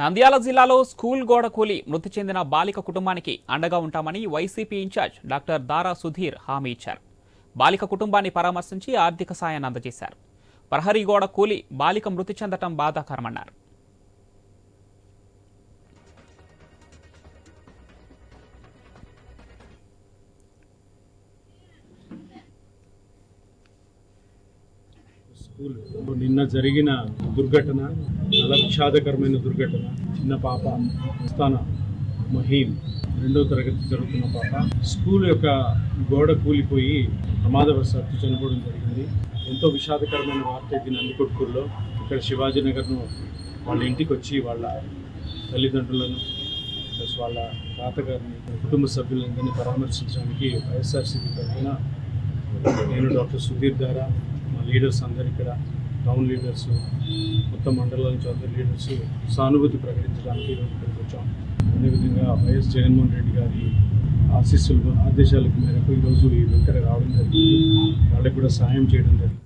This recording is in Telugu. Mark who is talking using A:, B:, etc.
A: నంద్యాల జిల్లాలో స్కూల్ గోడ కూలి మృతి చెందిన బాలిక కుటుంబానికి అండగా ఉంటామని YCP in charge doctor Dara Sudheer హామీ ఇచ్చారు. బాలిక కుటుంబాన్ని పరామర్శించి ఆర్థిక సాయాన్ని అందజేశారు. ప్రహరీ గోడ కూలి బాలిక మృతి చెందటం బాధాకరమన్నారు.
B: స్కూల్. నిన్న జరిగిన దుర్ఘటన చాలా విషాదకరమైన దుర్ఘటన చిన్న పాప స్థాన మహీమ్ రెండో తరగతి జరుగుతున్న పాప. స్కూల్ యొక్క గోడ కూలిపోయి ప్రమాదవశాత్తు చనిపోవడం జరిగింది. ఎంతో విషాదకరమైన వార్త ఇది నందికొట్కూరులో. ఇక్కడ శివాజీనగర్ను వాళ్ళ ఇంటికి వచ్చి వాళ్ళ తల్లిదండ్రులను ప్లస్ వాళ్ళ తాతగారిని కుటుంబ సభ్యులందరినీ పరామర్శించడానికి వైఎస్ఆర్సీపీ తరఫున నేను డాక్టర్ సుధీర్ ద్వారా లీడర్స్ అందరు ఇక్కడ టౌన్ లీడర్స్ మొత్తం మండలాల నుంచి అందరు లీడర్స్ సానుభూతి ప్రకటించడానికి ఇక్కడికి వచ్చాం. అదేవిధంగా వైఎస్ జగన్మోహన్ రెడ్డి గారి ఆశీస్సులు ఆదేశాలకు మేరకు ఈరోజు ఈ వెంకట రావడం జరిగింది. వాళ్ళకి కూడా సహాయం చేయడం జరిగింది.